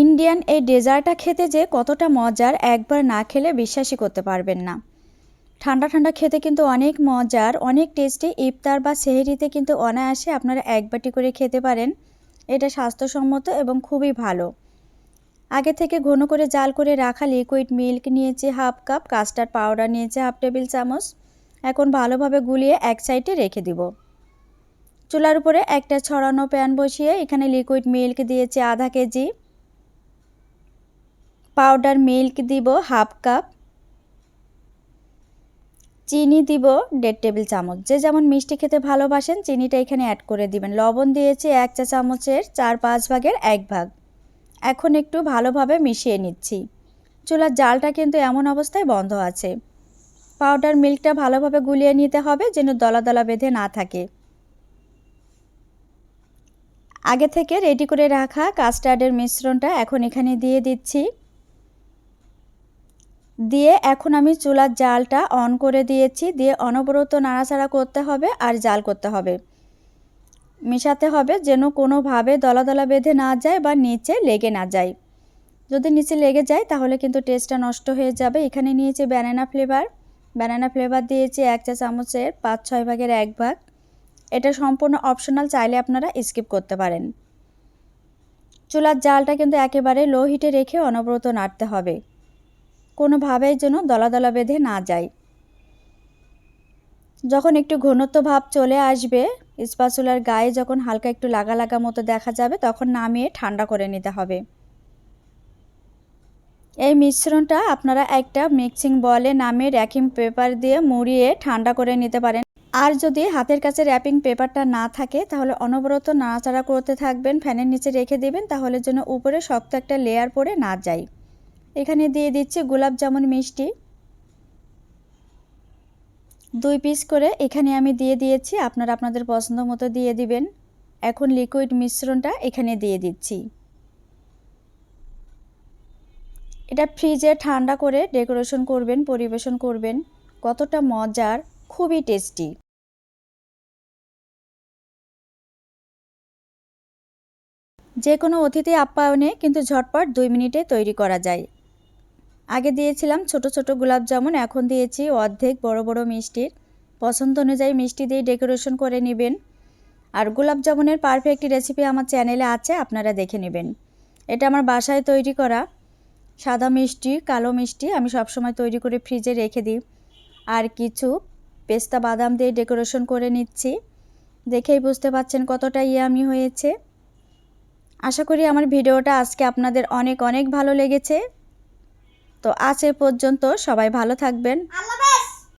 Indian এই ডেজার্টটা খেতে যে কতটা মজার একবার না খেলে বিশ্বাসই করতে পারবেন না। ঠান্ডা ঠান্ডা খেতে কিন্তু অনেক মজার, অনেক টেস্টি, ইফতার বা সেহেরিতে কিন্তু অনায়াসে আপনারা এক বাটি করে খেতে পারেন। এটা স্বাস্থ্যসম্মত এবং খুবই ভালো। আগে থেকে ঘন করে জাল করে রাখা লিকুইড মিল্ক নিয়েছি হাফ কাপ কাস্টার্ড পাউডার নিয়েছি হাফ টেবিল চামচ। এখন ভালোভাবে গুলিয়ে এক সাইডে রেখে দিব। চুলার উপরে একটা ছড়ানো প্যান বসিয়ে এখানে লিকুইড মিল্ক দিয়েছি আধা কেজি। পাউডার মিল্ক দিব হাফ কাপ। চিনি দিব দেড় টেবিল চামচ। যে যেমন মিষ্টি খেতে ভালোবাসেন, চিনিটা এখানে অ্যাড করে দিবেন। লবণ দিয়েছি এক চা চামচের, চার পাঁচ ভাগের এক ভাগ। এখন একটু ভালোভাবে মিশিয়ে নিচ্ছি। চুলার জালটা কিন্তু এমন অবস্থায় বন্ধ আছে। পাউডার মিল্কটা ভালোভাবে গুলিয়ে নিতে হবে যেন দলা দলা বেঁধে না থাকে। আগে থেকে রেডি করে রাখা কাস্টার্ডের মিশ্রণটা এখন এখানে দিয়ে দিচ্ছি। দিয়ে এখন আমি চুলার জালটা অন করে দিয়েছি। দিয়ে অনবরত নাড়াচাড়া করতে হবে আর জাল করতে হবে। মেশাতে হবে যেন কোনোভাবে দলা দলা বেঁধে না যায় বা নিচে লেগে না যায়। যদি নিচে লেগে যায় তাহলে কিন্তু টেস্টটা নষ্ট হয়ে যাবে। এখানে নিয়েছি ব্যানানা ফ্লেভার ব্যানানা ফ্লেভার দিয়েছি এক চা চামচের, পাঁচ ছয় ভাগের এক ভাগ। এটা সম্পূর্ণ অপশনাল চাইলে আপনারা স্কিপ করতে পারেন। চুলার জালটা কিন্তু একেবারে লো হিটে রেখে অনবরত নাড়তে হবে। কোনোভাবেই যেন দলা দলা বেঁধে না যায়। যখন একটু ঘনত্ব ভাব চলে আসবে, স্পাচুলার গায়ে যখন হালকা একটু লাগা লাগা মতো দেখা যাবে, তখন নামিয়ে ঠান্ডা করে নিতে হবে। এই মিশ্রণটা আপনারা একটা মিক্সিং বলে নামিয়ে র্যাকিং পেপার দিয়ে মুড়িয়ে ঠান্ডা করে নিতে পারেন। আর যদি হাতের কাছে র্যাপিং পেপারটা না থাকে, তাহলে অনবরত নাড়াচাড়া করতে থাকবেন, ফ্যানের নিচে রেখে দেবেন, তাহলে যেন উপরে শক্ত একটা লেয়ার পরে না যায়। এখানে দিয়ে দিচ্ছি গোলাপ জামুন মিষ্টি। দুই পিস করে এখানে আমি দিয়ে দিয়েছি, আপনারা আপনাদের পছন্দ মতো দিয়ে দিবেন। এখন লিকুইড মিশ্রণটা এখানে দিয়ে দিচ্ছি। এটা ফ্রিজে ঠান্ডা করে ডেকোরেশন করবেন, পরিবেশন করবেন। কতটা মজার, খুবই টেস্টি যে কোনো অতিথি আপ্যায়নে কিন্তু ঝটপট দুই মিনিটে তৈরি করা যায়। আগে দিয়েছিলাম ছোট ছোট গোলাপ জামুন, এখন দিয়েছি অর্ধেক বড় বড় মিষ্টির পছন্দ অনুযায়ী মিষ্টি দিয়ে ডেকোরেশন করে নেবেন। আর গোলাপ জামুনের পারফেক্ট রেসিপি আমার চ্যানেলে আছে, আপনারা দেখে নেবেন। এটা আমার বাসায় তৈরি করা। সাদা মিষ্টি, কালো মিষ্টি আমি সবসময় তৈরি করে ফ্রিজে রেখে দিই। আর কিছু পেস্তা বাদাম দিয়ে ডেকোরেশন করে নিচ্ছি। দেখেই বুঝতে পাচ্ছেন কতটা ইয়ামি হয়েছে। আশা করি আমার ভিডিওটা আজকে আপনাদের অনেক অনেক ভালো লেগেছে। তো আজ এ পর্যন্ত সবাই ভালো থাকবেন।